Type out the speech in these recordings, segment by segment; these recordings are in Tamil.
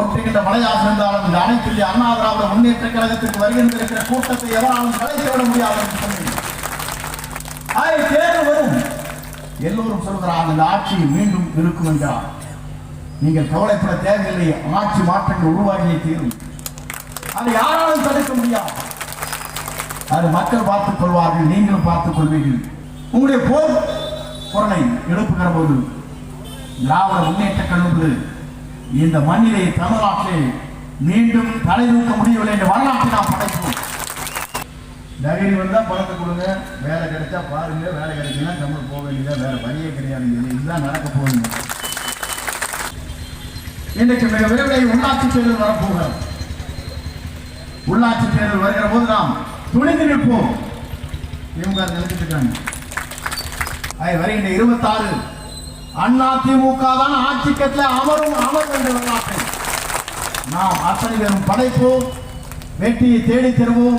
படையாக இருந்தாலும் இந்த அனைத்து அண்ணா திராவிட முன்னேற்ற கழகத்திற்கு வருகின்றிருக்கிற கூட்டத்தை எவராலும் கலைத்து விட முடியாது என்று சொன்னீங்க தேர்தல் வரும். எல்லோரும் சொல்கிறார் இந்த ஆட்சி மீண்டும் இருக்கும் என்றார் நீங்கள் கவலைப்பட தேவையில்லை ஆட்சி மாற்றங்கள் உருவாகியே தீரும். அதை யாராலும் தடுக்க முடியாது. அது மக்கள் பார்த்துக் கொள்வார்கள் நீங்களும் பார்த்துக் கொள்வீர்கள். உங்களுடைய போர் குரலை எழுப்புகிற போது திராவிட முன்னேற்ற கழகம் இந்த மண்ணிலே தமிழ்நாட்டிலே மீண்டும் தலை தூக்க முடியவில்லை என்ற வரலாற்றை நாம் படைப்போம் தைரியம் வந்தா பணத்தை கொடுங்க வேலை கிடைச்சா பாருங்க வேலை கிடைக்கலாம் தமிழ் போக வேண்டியதா வேற வழியே கிடையாது. இது இதுதான் நடக்க போகுது. இன்றைக்கு மிக விரைவில் உள்ளாட்சி தேர்தல் வரப்போகிறது. உள்ளாட்சி தேர்தல் வருகிற போது நாம் துணிந்து நிற்போம். இவங்க நினைச்சிட்டு இருக்காங்க வருகின்ற இருபத்தாறு அண்ணா தான் ஆட்சி கட்டில அமரும் அமர் என்று நாம் அத்தனை பேரும் படைப்போம். வெற்றியை தேடி தருவோம்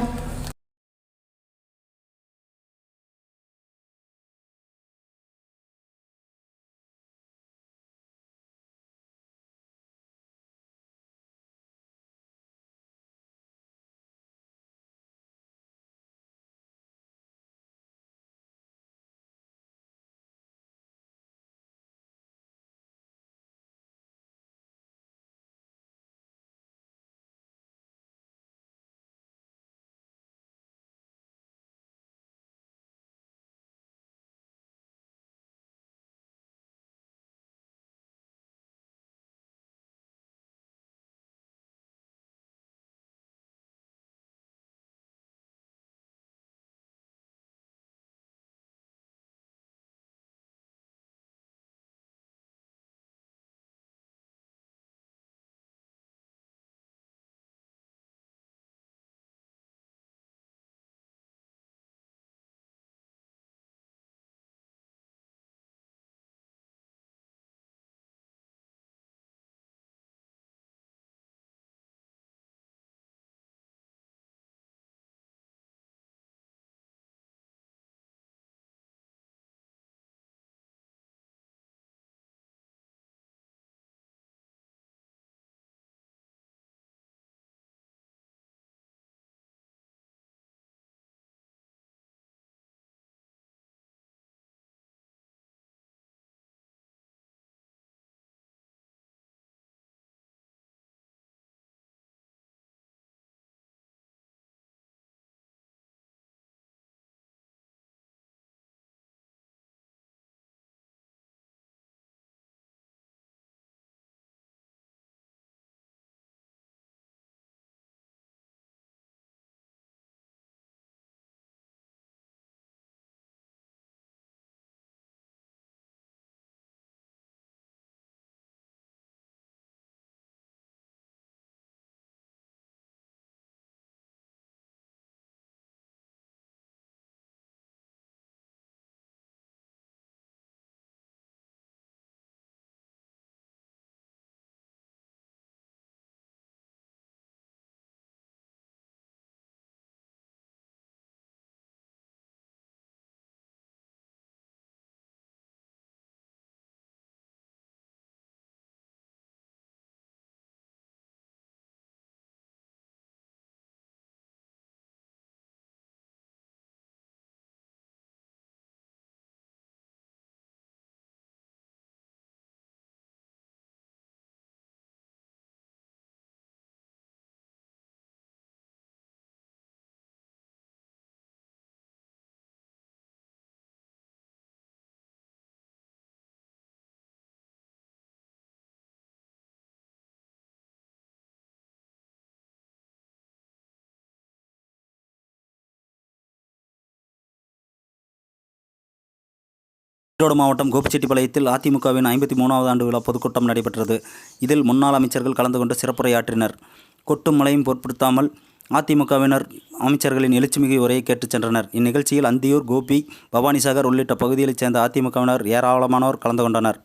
ஈரோடு மாவட்டம் கோபிச்செட்டிப்பாளையத்தில் அதிமுகவின் ஐம்பத்தி மூணாவது ஆண்டு விழா பொதுக்கூட்டம் நடைபெற்றது. இதில் முன்னாள் அமைச்சர்கள் கலந்து கொண்டு சிறப்புரையாற்றினர். கொட்டும் மழையும் பொருட்படுத்தாமல் அதிமுகவினர் அமைச்சர்களின் எழுச்சிமிகு உரையை கேட்டுச் சென்றனர். இந்நிகழ்ச்சியில் அந்தியூர் கோபி பவானிசாகர் உள்ளிட்ட பகுதிகளைச் சேர்ந்த அதிமுகவினர் ஏராளமானோர் கலந்து கொண்டனர்.